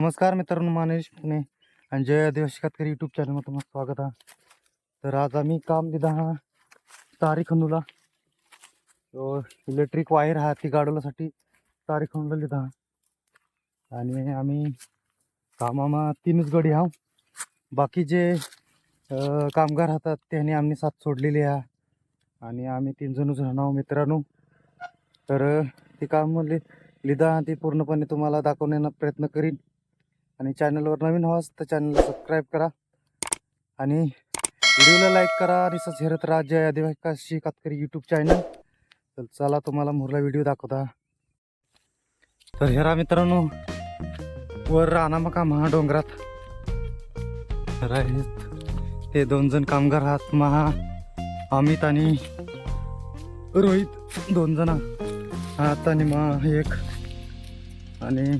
नमस्कार मित्रांनो मानेश पुणे आणि जय आदिवासी शेतकरी यूट्यूब चॅनलमध्ये तुम्हाला स्वागत आहे. तर आज आम्ही काम दिला हा तारी खंदूला इलेक्ट्रिक वायर हा ती गाडवल्यासाठी तारी खंदूला लिधा आणि आम्ही कामामा तीनच गडी आहो बाकी जे कामगार राहतात त्याने आम्ही साथ सोडलेली आहे. आणि आम्ही तीन जणच राहणार मित्रांनो. तर ते काम लि लिदा ती पूर्णपणे तुम्हाला दाखवण्याचा प्रयत्न करीन. आणि चॅनलवर नवीन हवास तर चॅनलला सबस्क्राईब करा. आणि व्हिडिओला लाईक करा आणि सच हेरत राज्य जय आदिवासी कातकरी यूट्यूब चॅनल तर चला तुम्हाला मुरला व्हिडिओ दाखवता. तर हेरा मित्रांनो वर राहणार मका महा डोंगरात तर ते दोन जण कामगार आहात महा अमित आणि रोहित. दोन जण आहात आणि महा एक. आणि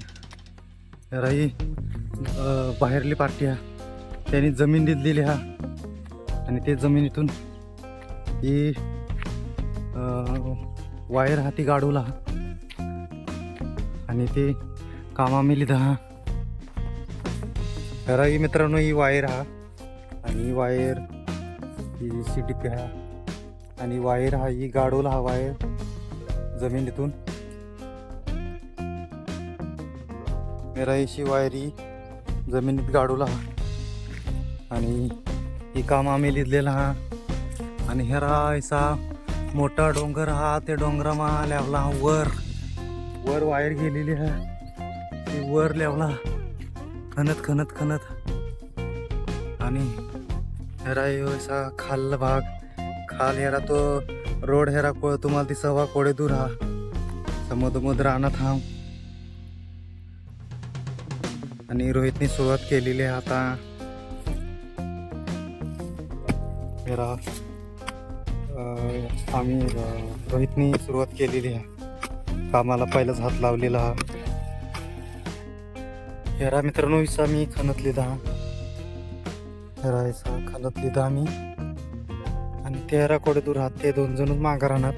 राई बाहेरली पार्टी हा. त्यांनी जमीन दिलेली हा. आणि ते जमिनीतून ही वायर हा ती गाडवला हा. आणि ते कामा मी लिधा हा राही मित्रांनो ही वायर हा. आणि ही वायर ही सी डी पी हा. आणि वायर हा ही गाडवला हा वायर जमिनीतून मेराईशी वायरी जमिनीत गाडूला. आणि ही काम आम्ही लिहिलेला हा. आणि हेरा ऐसा मोठा डोंगर हा ते डोंगरामा लावला वर. वर वायर गेलेली हा. ती वर लावला खणत खणत खणत. आणि हेरा ह्यो असा खाल्ला भाग. खाल हेरा तो रोड हेरा को तुम्हाला ती सव्वा कोडे दूर हा. समुद्र रानात हा. आणि रोहितने सुरुवात केलेली आहे आता. मेरा आम्ही रोहितने सुरुवात केलेली आहे. कामाला पहिलाच हात लावलेला. हा हेरा मित्रांनो विसा मी खणत दहा हेरा विसा खणत दहा आम्ही आणि तेरा कोडे दूर राहत ते दोन जणच मागा राहणार.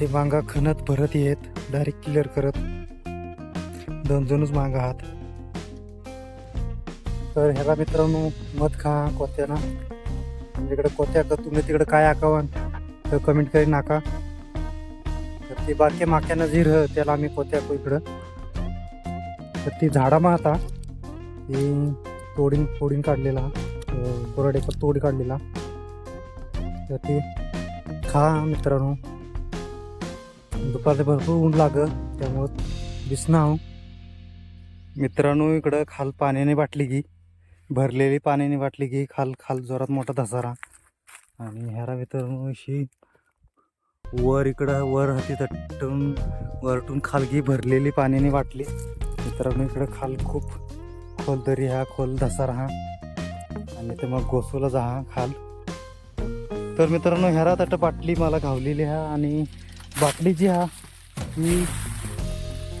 ते मांगा खणत भरत येत डायरेक्ट क्लिअर करत. दोन जणच मागा आहात. तर ह्याला मित्रांनो मत खा कोत्याना. म्हणजे इकडे कोत्या का तुम्ही तिकडे काय आकावान? तर कमेंट करी नाका. तर ते बारके माक्यानं जिर त्याला आम्ही कोत्या को इकडं. तर ती झाडा आता ती तोडीन तोडीन काढलेला. कोरडेचा तोड काढलेला. तर ते खा मित्रांनो. दुपारचे भरपूर ऊन लाग त्यामुळं दिसणार हो. मित्रांनो इकडं खाल पाण्याने बाटली की भरलेली पाण्याने वाटली की खाल खाल जोरात मोठा धसारा. आणि ह्या मित्रांनो अशी वर इकडं वर हाती तटून वरटून खालगी भरलेली पाण्याने वाटली मित्रांनो इकडं खाल खूप खोल तरी हा खोल धसारा हा. आणि ते मग गोसूला जा हा खाल. तर मित्रांनो ह्या तट बाटली मला घावलेली हा आणि बाटली जी हा ही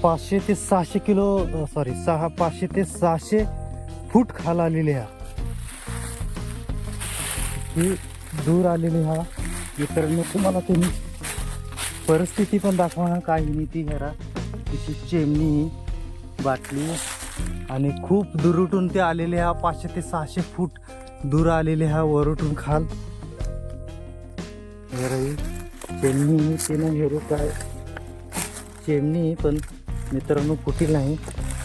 पाचशे ते सहाशे किलो सॉरी सहा पाचशे ते सहाशे फूट खाल आलेली हा ही दूर आलेली हा. मित्रांनो तुम्हाला तुम्ही परिस्थिती पण दाखवा काही नाही ती घरा. तिची चेमणी बाटली आणि खूप दुरुटून ते आलेले हा पाचशे ते सहाशे फूट दूर आलेले हा वरुटून खाल. चेमणी तिनं हेरू काय? चेमणी पण मित्रांनो फुटील नाही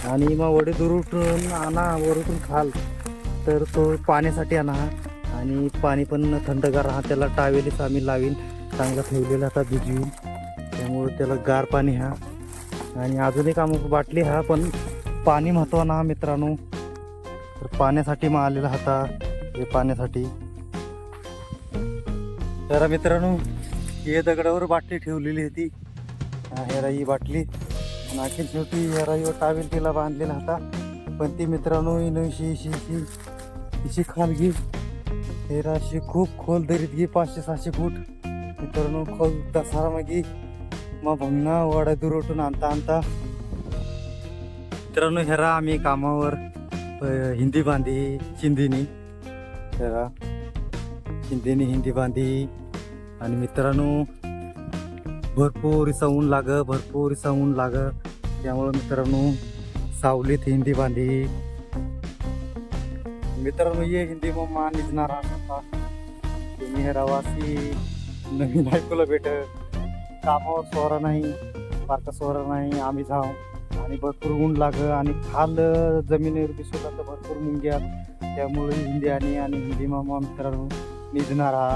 आणि मग वडे दुरुटून आणा वरुटून खाल. तर तो पाण्यासाठी आणा. आणि पाणी पण थंडगार राहा त्याला टावेलीच आम्ही लावीन. चांगला ठेवलेला आता भिजवून. त्यामुळे त्याला गार पाणी हा. आणि अजून एक बाटली हा पण पाणी महत्वानं हा मित्रांनो. तर पाण्यासाठी मग आलेला होता हे पाण्यासाठी. तर मित्रांनो हे दगडावर बाटली ठेवलेली होती. हा, ही बाटली. आणि शेवटी हेरा टावेल तिला बांधलेला होता. पण ती मित्रांनो इनशी इशी इशी खालगी हे राशी खूप खोल दरीत गी पाचशे सहाशे फूट. मित्रांनो खोल दसारा मागी. मग भंगना वाडा दुरवटून आणता आणता. मित्रांनो हेरा आम्ही कामावर. हिंदी बांधी चिंदीनी हेरा चिंदीनी हिंदी बांधी. आणि मित्रांनो भरपूर इसा ऊन लाग भरपूर इसा ऊन लाग. त्यामुळं मित्रांनो सावलीत हिंदी बांधी. मित्रांनो ये हिंदी मम्मा निजणारा तुम्ही रवासी नवीन ऐकूला भेट. कामावर सोहरा नाही बारका सोहरा नाही आम्ही जाऊ. आणि भरपूर ऊन लाग आणि खाल जमिनीवर दिसू तर भरपूर मुंग्या. त्यामुळे हिंदी आणि आणि हिंदी मामा मित्रांनो निजणारा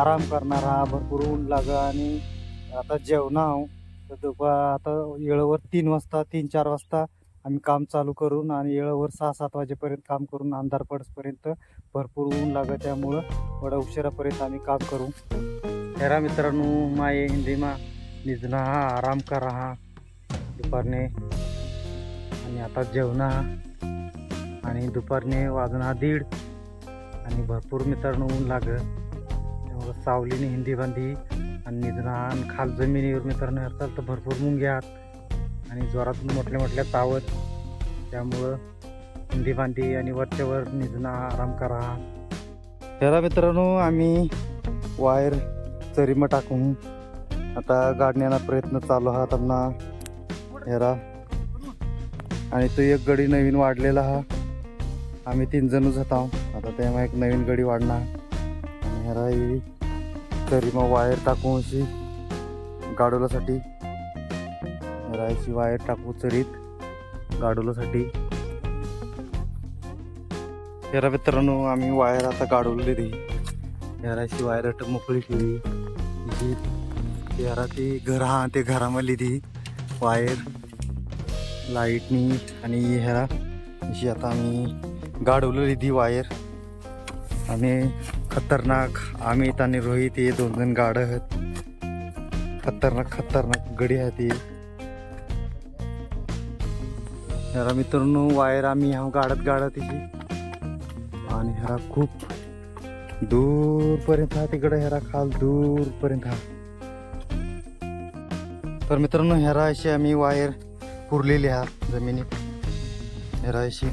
आराम करणारा भरपूर ऊन लागं आणि आता जेवणाव तर दुपार आता येळवर तीन वाजता तीन चार वाजता आम्ही काम चालू करून आणि येळवर सहा सात वाजेपर्यंत काम करून अंधार पडसपर्यंत भरपूर ऊन लागत त्यामुळं थोड्या उशिरापर्यंत आम्ही काम करू. हेरा मित्रांनो माये हिंदीमा निजना हा आराम करा. हा दुपारने आणि आता जेवणा. आणि दुपारने वाजणा दीड. आणि भरपूर मित्रांनो ऊन लागत. त्यामुळं सावलीने हिंदी बांधी आणि निजना आणि खाल जमिनीवर मित्रांनो असतात तर भरपूर मुंग्यात आणि जोरातून मोठल्या मोठल्या तावत त्यामुळं हिंदी बांधी आणि वरच्यावर निजना आराम करा. त्याला मित्रांनो आम्ही वायर चरीमा टाकून आता गाडण्याचा प्रयत्न चालू हा त्यांना हेरा आणि तो एक गडी नवीन वाढलेला हा. आम्ही तीन जणच होता. आता तेव्हा एक नवीन गडी वाढणार. आणि हेरा तरी मग वायर टाकून अशी गाडोलासाठी. रायची वायर टाकू चरीत. गाडोलासाठी. हेरा मित्रांनो आम्ही वायर आता गाडवलेली ती. वायर मोकळी केली. हेरा ती घर हा ते घरामधली ती वायर लाईटनी आणि हेरा अशी आता आम्ही गाडवलेली ती वायर आणि खतरनाक. आम्ही आणि रोहित हे दोन जण गाड आहेत. खतरनाक खतरनाक गडी आहेत ती ह्याला मित्रांनो वायर आम्ही ह्या गाडत गाडत येते आणि ह्याला खूप दूरपर्यंत हा तिकडे ह्याला खाल दूरपर्यंत हा. तर मित्रांनो ह्याला अशी आम्ही वायर पुरलेली हा जमिनीत. ह्याला अशी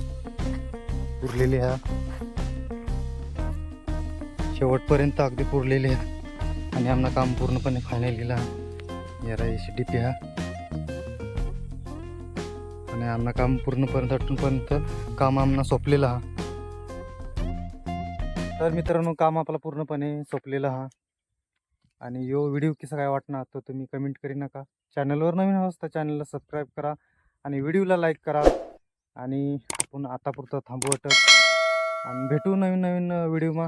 पुरलेली हा. शेवटपर्यंत अगदी पुरलेले आहे. आणि आमना काम पूर्णपणे फायनल केला याला एसी डी पी हा आणि आमना काम पूर्णपर्यंत अटूनपर्यंत काम आमना सोपलेलं हा तर मित्रांनो काम आपला पूर्णपणे सोपलेलं हा आणि यो व्हिडिओ कसा काय वाटणार तो तुम्ही कमेंट करी नका. चॅनलवर नवीन असता चॅनलला सबस्क्राईब करा. आणि व्हिडिओला लाईक करा. आणि आपण आतापुरतं थांबवटत आणि भेटू नवीन नवीन व्हिडिओमा